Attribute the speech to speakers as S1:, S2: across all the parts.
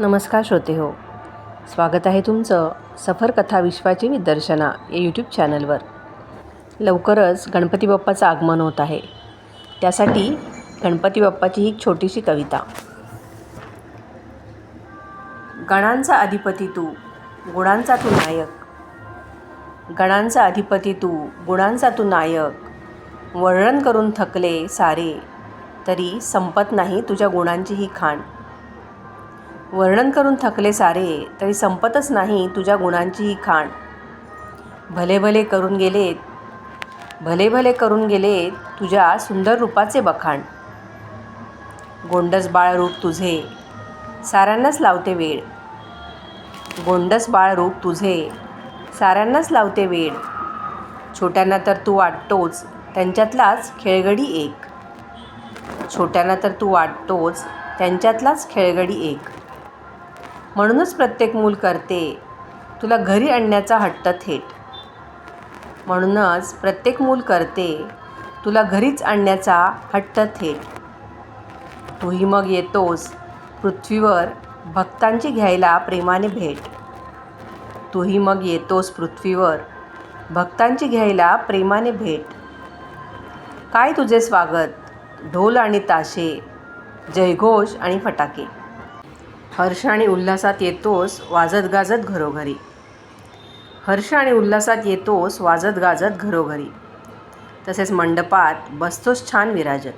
S1: नमस्कार श्रोते हो. स्वागत आहे तुमचं सफर कथा विश्वाची विदर्शना या यूट्यूब चॅनलवर लवकरच गणपती बाप्पाचं आगमन होत आहे. त्यासाठी गणपती बाप्पाची ही एक छोटीशी कविता. गणांचा अधिपती तू गुणांचा तू नायक. गणांचा अधिपती तू गुणांचा तू नायक. वर्णन करून थकले सारे तरी संपत नाही तुझ्या गुणांची ही खाण. वर्णन करून थकले सारे तरी संपतच नाही तुझ्या गुणांची ही खाण. भले भले करून गेलेत भले भले करून गेलेत तुझ्या सुंदर रूपाचे बखाण. गोंडस बाळ रूप तुझे साऱ्यांनाच लावते वेळ गोंडस बाळ रूप तुझे साऱ्यांनाच लावते वेळ छोट्यांना तर तू वाटतोच त्यांच्यातलाच खेळगडी एक. छोट्यांना तर तू वाटतोच त्यांच्यातलाच खेळगडी एक. म्हणूनच प्रत्येक मूल करते. तुला घरी आणण्याचा हट्ट थेट. म्हणूनच प्रत्येक मूल करते. तुला घरीच आणण्याचा हट्ट थेट. तूही मग येतोस. पृथ्वीवर भक्तांची घ्यायला प्रेमाने भेट. तूही मग येतोस पृथ्वीवर भक्तांची घ्यायला प्रेमाने भेट. काय तुझे स्वागत? ढोल आणि ताशे. जयघोष आणि फटाके. हर्ष आणि उल्हासात येतोस वाजत गाजत घरोघरी. हर्ष आणि उल्हासात येतोस वाजत गाजत घरोघरी. तसेच मंडपात बसतोस छान विराजत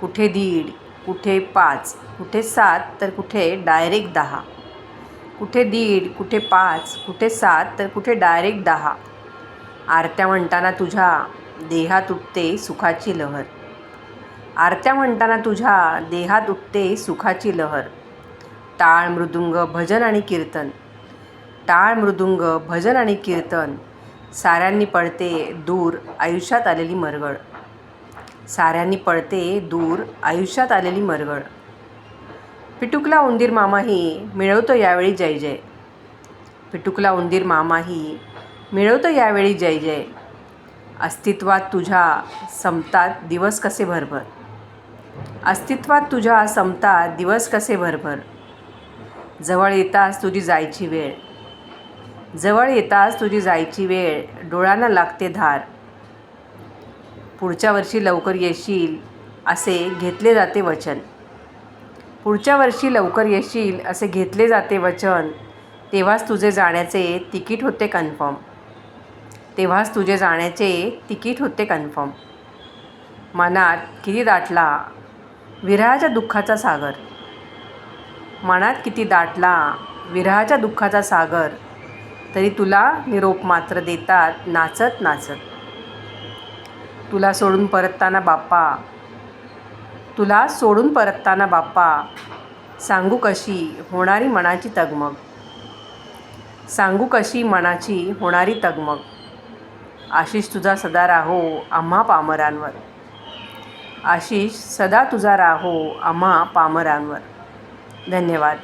S1: कुठे दीड कुठे पाच कुठे सात तर कुठे डायरेक्ट दहा. कुठे दीड कुठे पाच कुठे सात तर कुठे डायरेक्ट दहा. आरत्या म्हणताना तुझ्या देहात उठते सुखाची लहर. आरत्या म्हणताना तुझ्या देहात उठते सुखाची लहर. टाळ मृदुंग भजन आणि कीर्तन. टाळ मृदुंग भजन आणि कीर्तन. साऱ्यांनी पळते दूर आयुष्यात आलेली मरगळ. साऱ्यांनी पळते दूर आयुष्यात आलेली मरगळ. पिटुकला उंदीर मामाही मिळवतो यावेळी जय जय. पिटुकला उंदीर मामाही मिळवतो यावेळी जय जय. अस्तित्वात तुझ्या समतात दिवस कसे भरभर? अस्तित्वात तुझ्या समतात दिवस कसे भरभर? जवळ येताच तुझी जायची वेळ. जवळ येताच तुझी जायची वेळ. डोळ्यांना लागते धार. पुढच्या वर्षी लवकर येशील असे घेतले जाते वचन. पुढच्या वर्षी लवकर येशील असे घेतले जाते वचन. तेव्हाच तुझे जाण्याचे तिकीट होते कन्फर्म. तेव्हाच तुझे जाण्याचे तिकीट होते कन्फर्म. मनात किती दाटला. विरहाच्या दुःखाचा सागर. मनात किती दाटला विरहाच्या दुःखाचा सागर तरी तुला निरोप मात्र देतात नाचत नाचत. तुला सोडून परतताना बाप्पा तुला सोडून परतताना बाप्पा सांगू कशी होणारी मनाची तगमग. सांगू कशी मनाची होणारी तगमग. आशिष तुझा सदा राहो आम्हा पामरांवर. आशिष सदा तुझा राहो आम्हा पामरांवर. धन्यवाद.